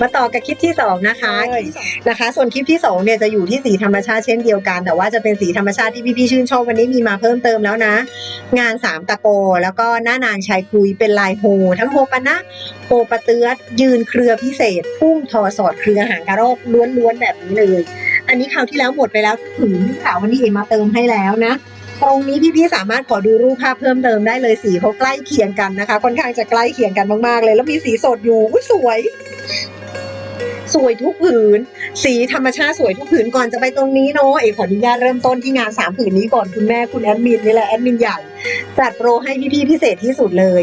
มาต่อกับคลิปที่สองนะคะใช่นะคะ ส่วนคลิปที่สองเนี่ยจะอยู่ที่สีธรรมชาติเช่นเดียวกัน แต่ว่าจะเป็นสีธรรมชาติที่พี่ๆชื่นชอบวันนี้มีมาเพิ่มเติมแล้วนะ งานสามตะโก แล้วก็หน้านางชายคุยเป็นลายโฮทั้งโฮปะนะโฮปะเตือดยืนเครือพิเศษ พุ่งทอสอดเครือหางกระรอกล้วนๆแบบนี้เลย อันนี้คราวที่แล้วหมดไปแล้วถึงที่ขาววันนี้เองมาเติมให้แล้วนะตรงนี้พี่ๆสามารถขอดูรูปภาพเพิ่มเติมได้เลยสีเขาใกล้เคียงกันนะคะ ค่อนข้างจะใกล้เคียงกันมากๆเลย แล้วมีสีสดอยู่อุ๊ยสวย สวยทุกผืน สีธรรมชาติสวยทุกผืนก่อนจะไปตรงนี้เนาะเอกขออนุญาตเริ่มต้นที่งานสามผืนนี้ก่อนคุณแม่คุณแอดมินนี่แหละแอดมินใหญ่จัดโปรให้พี่ๆพิเศษที่สุดเลย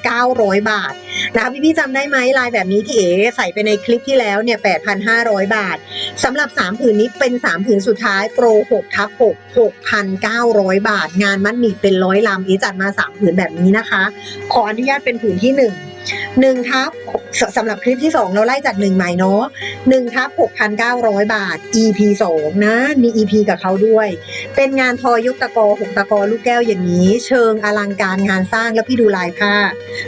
6,900 บาทนะคะพี่ๆจำได้ไหมลายแบบนี้ที่เอ๋ใส่ไปในคลิปที่แล้วเนี่ย 8,500 บาทสำหรับ 3 ผืนนี้เป็น 3 ผืนสุดท้ายโปร6ทับ6 6,900 บาท งานมันมีเป็นร้อยลำเอ๋จัดมา 3 ผืนแบบนี้นะคะ ขออนุญาตเป็นผืนที่ 1 1ทับสำหรับคลิปที่ 2 เราไล่จาก 1 ใหม่เนาะ1ทับ6,900 บาท EP 2 นะ มี EP กับเขาด้วย เป็นงานทอยกตะกอหกตะกอลูกแก้วอย่างนี้ เชิงอลังการงานสร้างแล้วพี่ดูลายผ้า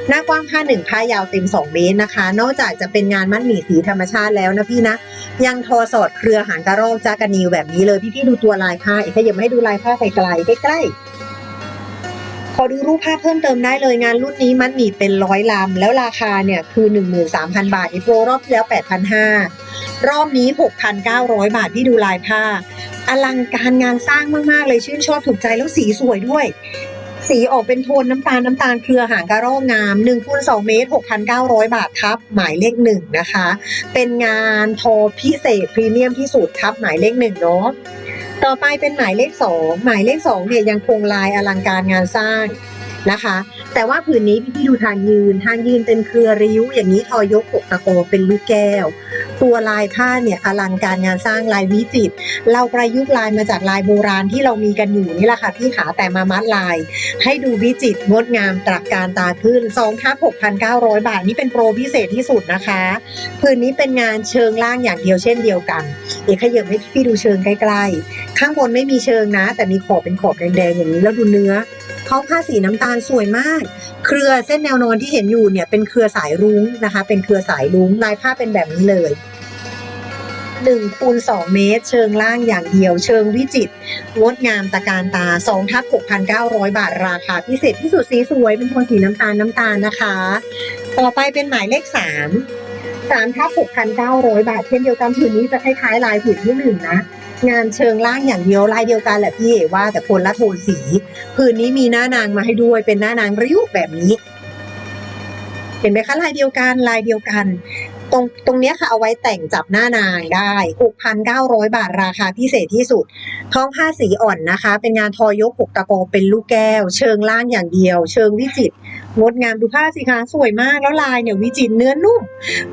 หน้ากว้างผ้าหนึ่งผ้ายาวเต็ม 2 เมตรนะคะ นอกจากจะเป็นงานมัดหมี่สีธรรมชาติแล้วนะพี่นะ ยังทอสอดเครือหางกระรอกจากระนิวแบบนี้เลยพี่ๆดูตัวลายผ้าอีกขยับมาให้ดูลายผ้าไกลๆใกล้ๆ อดูรูปภาพเพิ่มเติมได้เลยงานรุ่นนี้มันมีเป็นร้อยลำ แล้วราคาเนี่ยคือ 13,000 บาทอีโปรรอบที่แล้ว 8,500 รอบนี้ 6,900 บาทพี่ดูลายผ้า อลังการงานสร้างมาก ๆ เลยชื่นชอบถูกใจแล้วสีสวยด้วย สีออกเป็นโทนน้ำตาลน้ำตาลเครือหางกระรอกงาม1คูณ2เมตร 6,900 บาทครับ หมายเลขหนึ่งนะคะ เป็นงานทอพิเศษพรีเมียมที่สุดครับหมายเลขหนึ่งเนาะ ต่อไปเป็นหมายเลขสองหมายเลขสองเนี่ยยังคงลายอลังการงานสร้าง นะคะ แต่ว่าผืนนี้พี่ดูทางยืน ทางยืนเป็นเครือริ้ว อย่างนี้ทอยกปกตะโกเป็นลูกแก้ว ตัวลายผ้าเนี่ยอลังการงานสร้างลายวิจิตรเราประยุกต์ลายมาจากลายโบราณที่เรามีกันอยู่นี่แหละค่ะพี่ขาแต่มามัดลาย ให้ดูวิจิตรงดงามตรักการตาขึ้น2ทับ6,900บาท นี่เป็นโปรพิเศษที่สุดนะคะผืนนี้เป็นงานเชิงล่างอย่างเดียวเช่นเดียวกันเอกขยับให้พี่ดูเชิงใกล้ๆข้างบนไม่มีเชิงนะ แต่มีขอบเป็นขอบแดงๆอย่างนี้แล้วดูเนื้อ เขาผ้าสีน้ำตาลสวยมาก เครือเส้นแนวนอนที่เห็นอยู่เนี่ยเป็นเครือสายรุ้งนะคะ เป็นเครือสายรุ้งลายผ้าเป็นแบบนี้เลย1คูณ2เมตร เชิงล่างอย่างเดียว เชิงวิจิตรงดงามตะการตา2ทับ6,900 บาทราคาพิเศษที่สุดสีสวยเป็นโทนสีน้ำตาลน้ำตาลนะคะ ต่อไปเป็นหมายเลข 3 3ทับ6,900 บาท เช่นเดียวกันผืนนี้จะคล้ายๆลายผืนที่หนึ่งนะ งานเชิงล่างอย่างเดียวลายเดียวกันแหละพี่เอว่าแต่คนละโทนสี ผืนนี้มีหน้านางมาให้ด้วยเป็นหน้านางริ้วแบบนี้ เห็นไหมคะลายเดียวกันลายเดียวกัน ตรงตรงเนี้ยค่ะเอาไว้แต่งจับหน้านางได้ 6,900 บาทราคาพิเศษที่สุด ท้องผ้าสีอ่อนนะคะ เป็นงานทอยกปกตะโกเป็นลูกแก้ว เชิงล่างอย่างเดียว เชิงวิจิตรงดงามดูผ้าสิคะสวยมากแล้วลายเนี่ยวิจิตรเนื้อนุ่ม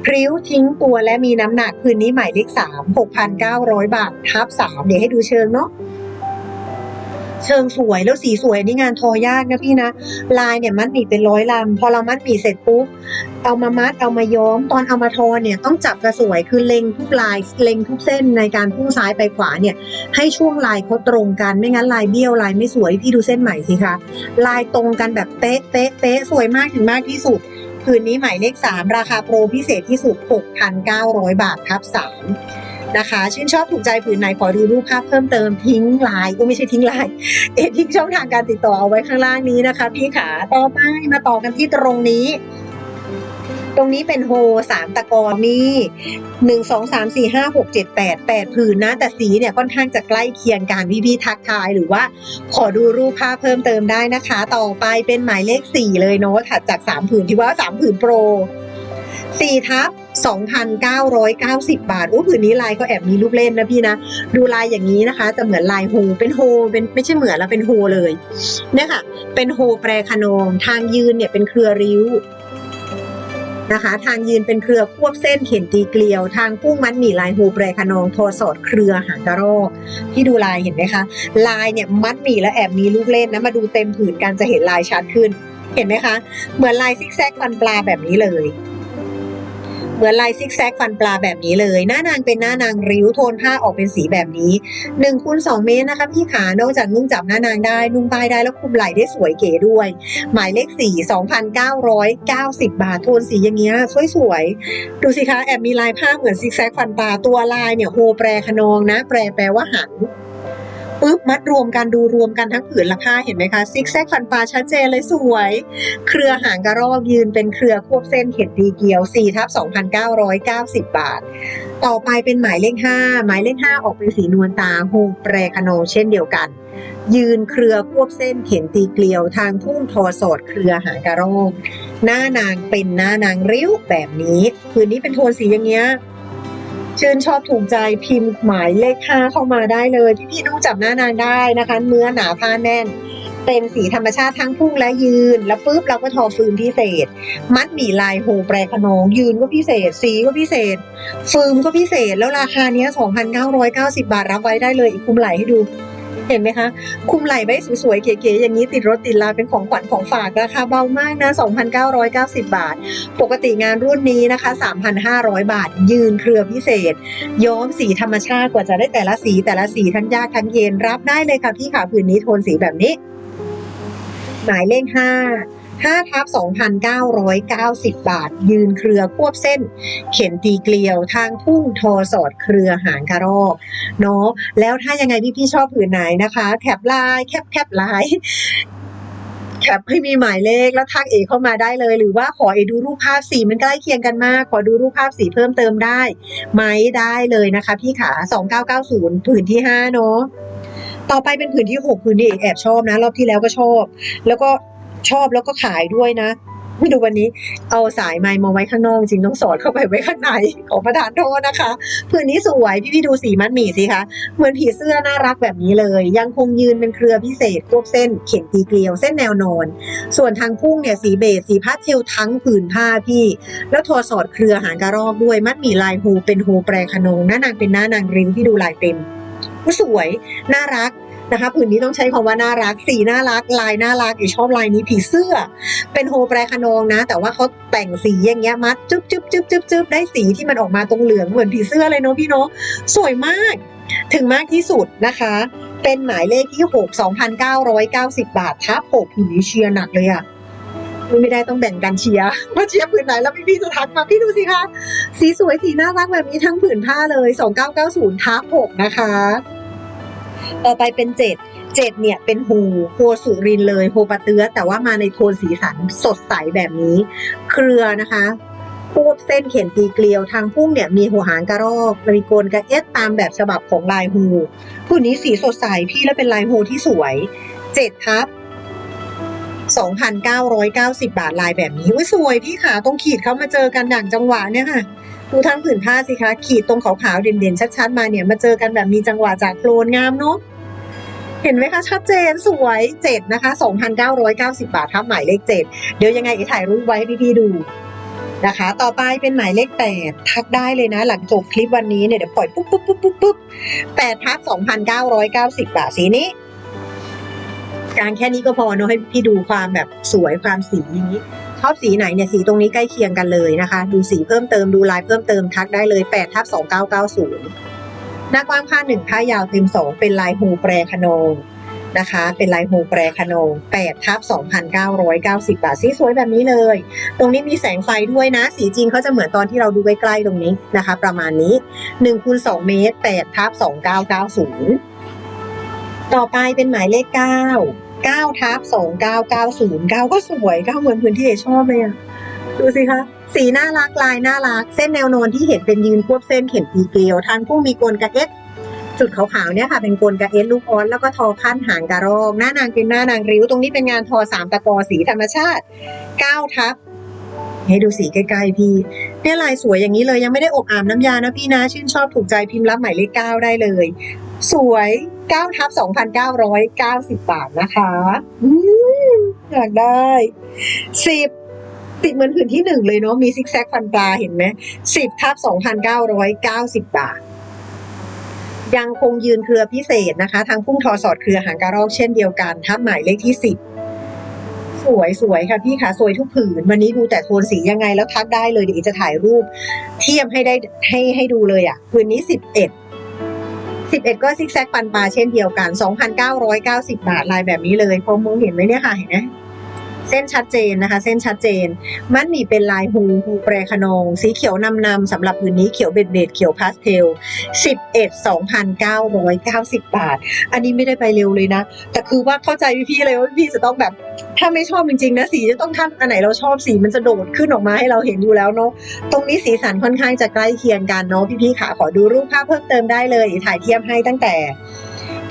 พริ้วทิ้งตัวและมีน้ำหนักคืนนี้หมายเลขสามหกพันเก้าร้อยบาททับสามเดี๋ยวให้ดูเชิงเนาะ เชิงสวยแล้วสีสวยนี่งานทอยากนะพี่นะ ลายเนี่ยมัดหมี่เป็นร้อยลำพอเรามัดหมี่เสร็จปุ๊บเอามามัดเอามาย้อม ตอนเอามาทอเนี่ยต้องจับกระสวยคือเล็งทุกลายเล็งทุกเส้นในการพุ่งซ้ายไปขวาเนี่ยให้ช่วงลายเขาตรงกันไม่งั้นลายเบี้ยวลายไม่สวยพี่ดูเส้นใหม่สิคะลายตรงกันแบบเป๊ะเป๊ะเป๊ะสวยมากถึงมากที่สุดผืนนี้หมายเลข 3 ราคาโปรพิเศษที่สุด 6,900 บาททับ 3 นะคะ ชื่นชอบถูกใจผืนไหนขอดูรูปภาพเพิ่มเติมทิ้งลายก็ไม่ใช่ทิ้งลาย เอทิ้งช่องทางการติดต่อเอาไว้ข้างล่างนี้นะคะ พี่ขาต่อไปมาต่อกันที่ตรงนี้ตรงนี้เป็นโฮสามตะกอนนี่หนึ่งสองสามสี่ห้าหกเจ็ดแปดแปดผืนนะ แต่สีเนี่ยค่อนข้างจะใกล้เคียงกันพี่พี่ทักทายหรือว่าขอดูรูปภาพเพิ่มเติมได้นะคะ ต่อไปเป็นหมายเลขสี่เลยเนาะถัดจากสามผืนที่ว่าสามผืนโปร สี่ทับสองพันเก้าร้อยเก้าสิบบาท โอ้ผืนนี้ลายก็แอบมีรูปเล่นนะพี่นะ ดูลายอย่างนี้นะคะ จะเหมือนลายโฮ เป็นโฮ เป็นไม่ใช่เหมือนแล้วเป็นโฮเลย เนี่ยค่ะ เป็นโฮแปรขนอง ทางยืนเนี่ยเป็นเครือริ้วนะคะ ทางยืนเป็นเครือควบเส้นเข็นตีเกลียว ทางพุ่งมัดหมี่ลายโฮแปรขนองทอสอดเครือหางกระรอกที่ดูลายเห็นไหมคะ ลายเนี่ยมัดหมี่แล้วแอบมีลูกเล่นนะ มาดูเต็มผืนกันจะเห็นลายชัดขึ้น เห็นไหมคะ เหมือนลายซิกแซกฟันปลาแบบนี้เลย เหมือนลายซิกแซกฟันปลาแบบนี้เลย หน้านางเป็นหน้านางริ้วโทนผ้าออกเป็นสีแบบนี้1คูณ2เมตรนะคะพี่ขานอกจากนุ่งจับหน้านางได้ นุ่งป้ายได้แล้วคลุมไหล่ได้สวยเก๋ด้วย หมายเลข 4 2,990 บาทโทนสีอย่างเงี้ยสวยๆดูสิคะแอบมีลายผ้าเหมือนซิกแซกฟันปลาตัวลายเนี่ยโฮแปรขนองนะ แปรแปลว่าหัน ปุ๊บมัดรวมกันดูรวมกันทั้งผืนละผ้าเห็นไหมคะซิกแซกฟันปลาชัดเจนเลยสวย เครือหางกระรอกยืนเป็นเครือควบเส้นเข็ดดีเกียว4ทับ2,990 บาท ต่อไปเป็นหมายเลข 5 หมายเลข 5 ออกเป็นสีนวลตาโฮแปรขนองเช่นเดียวกัน ยืนเครือควบเส้นเข็นตีเกลียวทางทุ่งทอสอดเครือหางกระรอกหน้านางเป็นหน้านางริ้วแบบนี้ผืนนี้เป็นโทนสีอย่างเงี้ย ชื่นชอบถูกใจพิมพ์หมายเลขห้าเข้ามาได้เลยพี่ๆดูจับหน้านางได้นะคะ เนื้อหนาผ้าแน่นเป็นสีธรรมชาติทั้งพุ่งและยืน แล้วปุ๊บเราก็ทอฟืนพิเศษ มัดหมี่ลายโฮแปรขนองยืนก็พิเศษ สีก็พิเศษ ฟืมก็พิเศษ แล้วราคาเนี้ย2,990 บาทรับไว้ได้เลยอีกคุมไหลให้ดู เห็นไหมคะ คุมไหล่ไว้สวยๆ เก๋ๆ อย่างนี้ติดรถติดลาเป็นของขวัญของฝากราคาเบามากนะ 2,990 บาท ปกติงานรุ่นนี้นะคะ 3,500 บาท ยืนเครือพิเศษ ย้อมสีธรรมชาติกว่าจะได้แต่ละสีแต่ละสีทั้งยากทั้งเย็นรับได้เลยค่ะพี่ขาผืนนี้โทนสีแบบนี้ หมายเลขห้าห้าทับ2,990 บาท ยืนเครือควบเส้น เข็นตีเกลียวทางทุ่งทอสอดเครือหางกระรอกเนาะแล้วถ้ายังไงพี่ๆชอบผืนไหนนะคะแคปไลน์แคปแคปไลน์แคปให้มีหมายเลขแล้วทักเอเข้ามาได้เลย หรือว่าขอเอดูรูปภาพสีมันใกล้เคียงกันมาก ขอดูรูปภาพสีเพิ่มเติมได้ไหมได้เลยนะคะ พี่ขา 2990 ผืนที่ 5 เนาะต่อไปเป็นผืนที่ 6 ผืนนี้เอกแอบชอบนะ รอบที่แล้วก็ชอบ แล้วก็ ชอบแล้วก็ขายด้วยนะไม่ดูวันนี้เอาสายไม้มาไว้ข้างนอกจริงต้องสอดเข้าไปไว้ข้างในขอประทานโทษนะคะผืนนี้สวยพี่พี่ดูสีมัดหมี่สิคะเหมือนผีเสื้อน่ารักแบบนี้เลย ยังคงยืนเป็นเครือพิเศษควบเส้น เข็นตีเกลียวเส้นแนวนอน ส่วนทางพุ่งเนี่ยสีเบจสีพาสเทลทั้งผืนผ้าพี่ แล้วทอสอดเครือหางกระรอกด้วยมัดหมี่ลายฮูเป็นฮูแปรขนงหน้านางเป็นหน้านางริ้วที่ดูลายเต็มสวย น่ารัก นะคะผืนนี้ต้องใช้คำว่าน่ารัก สีน่ารัก ลายน่ารักอีชอบลายนี้ผีเสื้อ เป็นโฮแปรขนองนะ แต่ว่าเขาแต่งสีอย่างเงี้ยมัดจุ๊บจุ๊บจุ๊บจุ๊บจุ๊บได้สีที่มันออกมาตรงเหลืองเหมือนผีเสื้อเลยเนาะพี่เนาะสวยมากถึงมากที่สุดนะคะ เป็นหมายเลขที่ 6 2,990 บาททับ6ผืนนี้เชียร์หนักเลยอะไม่ได้ต้องแบ่งกันเชียร์ว่าเชียร์ผืนไหนแล้วพี่พี่จะทักมาพี่ดูสิคะ สีสวยสีน่ารักแบบนี้ทั้งผืนผ้าเลย 2990ทับ6นะคะ ต่อไปเป็น7 7เจ็ดเนี่ยเป็นฮูโฮสุรินเลยโฮปะเตื้อแต่ว่ามาในโทนสีสันสดใสแบบนี้ เครือนะคะพูดเส้นเข็นตีเกลียวทางพุ่งเนี่ยมีหัวหางกระรอกมีโกนกระเอ็ดตามแบบฉบับของลายฮูผู้นี้สีสดใสพี่แล้วเป็นลายฮูที่สวยเจ็ดทับ2,990 บาทลายแบบนี้อุ้ยสวยพี่ขาตรงขีดเขามาเจอกันด่างจังหวะเนี่ยค่ะ ดูทั้งผืนผ้าสิคะขีดตรงขาวๆเด่นๆชัดๆมาเนี่ยมาเจอกันแบบมีจังหวะจากโคลนงามเนาะเห็นไหมคะชัดเจนสวยเจ็ดนะคะ 2,990 บาททับหมายเลขเจ็ดเดี๋ยวยังไงเอ๋ถ่ายรูปไว้ให้พี่ๆดูนะคะ ต่อไปเป็นหมายเลขแปดทักได้เลยนะ หลังจบคลิปวันนี้เนี่ยเดี๋ยวปล่อยปุ๊บปุ๊บปุ๊บปุ๊บปุ๊บแปดทับ2,990บาทสีนี้การแค่นี้ก็พอเนาะให้พี่ดูความแบบสวยความสีอย่างนี้ อบสีไหนเนี่ยสีตรงนี้ใกล้เคียงกันเลยนะคะ ดูสีเพิ่มเติมดูลายเพิ่มเติมทักได้เลย8ทับ2990 หน้ากว้างผ้าหนึ่งผ้ายาวเต็มสองเป็นลายฮูแปรขนงนะคะ เป็นลายฮูแปรขนง8ทับ2,990 บาทสีสวยแบบนี้เลย ตรงนี้มีแสงไฟด้วยนะ สีจริงเขาจะเหมือนตอนที่เราดูใกล้ๆตรงนี้นะคะ ประมาณนี้1คูณ2เมตร8ทับ2990 ต่อไปเป็นหมายเลข 9 9ทับ2990 9ก็สวย9เหมือนพื้นที่เอชอบเลยอะดูสิคะสีน่ารักลายน่ารัก เส้นแนวนอนที่เห็นเป็นยืนควบเส้นเข็นตีเกลียวทางผู้มีกลกระเอ็ดจุดขาวๆเนี่ยค่ะเป็นกลกระเอ็ดลูกออนแล้วก็ทอพันหางกระรอกหน้านางเป็นหน้านางริ้ว ตรงนี้เป็นงานทอสามตะกอสีธรรมชาติ9ทับให้ดูสีใกล้ๆพี่เนี่ยลายสวยอย่างนี้เลยยังไม่ได้อบอาบน้ำยานะพี่นะ ชื่นชอบถูกใจพิมพ์รับหมายเลข9ได้เลย สวย 9ทับ2,990 บาทนะคะอืมอยากได้ 10ติดเหมือนผืนที่หนึ่งเลยเนาะมีซิกแซกฟันปลาเห็นไหม10ทับ2,990บาท ยังคงยืนเครือพิเศษนะคะ ทางพุ่งทอสอดเครือหางกระรอกเช่นเดียวกัน ทับหมายเลขที่10สวยสวยค่ะพี่ค่ะ สวยทุกผืน วันนี้ดูแต่โทนสียังไงแล้วทักได้เลยเดี๋ยวจะถ่ายรูป เทียบให้ได้ให้ให้ดูเลยอะผืนนี้สิบเอ็ด สิบเอ็ดก็ซิกแซกปันปลาเช่นเดียวกันสองพันเก้าร้อยเก้าสิบาทลายแบบนี้เลยพอมองเห็นไหมเนี่ยค่ะเห็นไหม เส้นชัดเจนนะคะ เส้นชัดเจน มันมีเป็นลายฮูฮูแปรขนอง สีเขียวนำนำสำหรับผืนนี้เขียวเบ็ดเบ็ดเขียวพาสเทลสิบเอ็ดสองพันเก้าร้อยเก้าสิบบาท อันนี้ไม่ได้ไปเร็วเลยนะ แต่คือว่าเข้าใจพี่ๆเลยว่าพี่จะต้องแบบ ถ้าไม่ชอบจริงๆนะสีจะต้องทำอันไหนเราชอบสีมันจะโดดขึ้นออกมาให้เราเห็นอยู่แล้วเนาะตรงนี้สีสันค่อนข้างจะใกล้เคียงกันเนาะพี่ๆค่ะขอดูรูปภาพเพิ่มเติมได้เลยถ่ายเทียบให้ตั้งแต่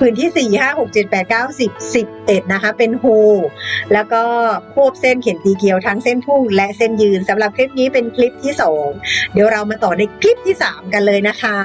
ผืนที่สี่ห้าหกเจ็ดแปดเก้าสิบสิบเอ็ดนะคะ เป็นโฮแล้วก็ควบเส้นเขียนตีเกียวทั้งเส้นทุ่งและเส้นยืนสำหรับคลิปนี้เป็นคลิปที่สองเดี๋ยวเรามาต่อในคลิปที่สามกันเลยนะคะ